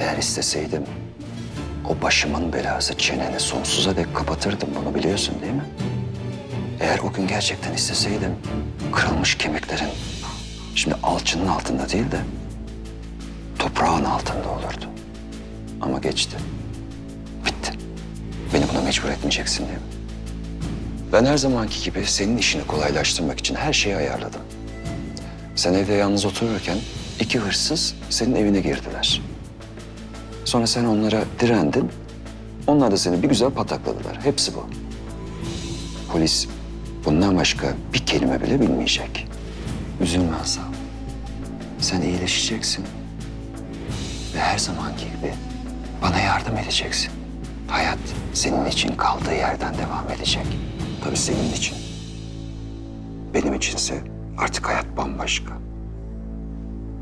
Eğer isteseydim o başımın belası çeneni sonsuza dek kapatırdım bunu biliyorsun değil mi? Eğer o gün gerçekten isteseydim kırılmış kemiklerin şimdi alçının altında değil de toprağın altında olurdu. Ama geçti. Bitti. Beni buna mecbur etmeyeceksin değil mi? Ben her zamanki gibi senin işini kolaylaştırmak için her şeyi ayarladım. Sen evde yalnız otururken iki hırsız senin evine girdiler. Sonra sen onlara direndin. Onlar da seni bir güzel patakladılar. Hepsi bu. Polis bundan başka bir kelime bile bilmeyecek. Üzülme Hasan. Sen iyileşeceksin. Ve her zamanki gibi bana yardım edeceksin. Hayat senin için kaldığı yerden devam edecek. Tabii senin için. Benim içinse artık hayat bambaşka.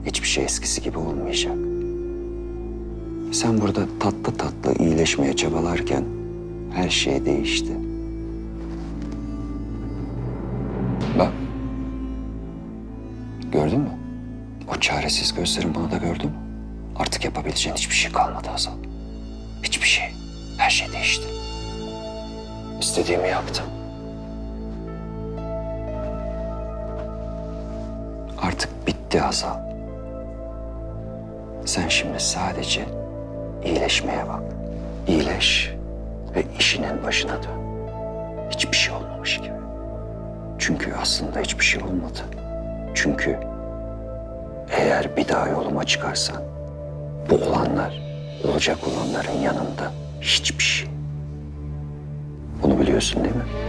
Hiçbir şey eskisi gibi olmayacak. Sen burada tatlı tatlı iyileşmeye çabalarken her şey değişti. Bak. Gördün mü? O çaresiz gözlerin bunu da gördü mü? Artık yapabileceğin hiçbir şey kalmadı Hazal. Hiçbir şey. Her şey değişti. İstediğimi yaptım. Artık bitti Hazal. Sen şimdi sadece iyileşmeye bak. İyileş ve işinin başına dön. Hiçbir şey olmamış gibi. Çünkü aslında hiçbir şey olmadı. Çünkü eğer bir daha yoluma çıkarsan bu olanlar olacak olanların yanında hiçbir şey. Bunu biliyorsun değil mi?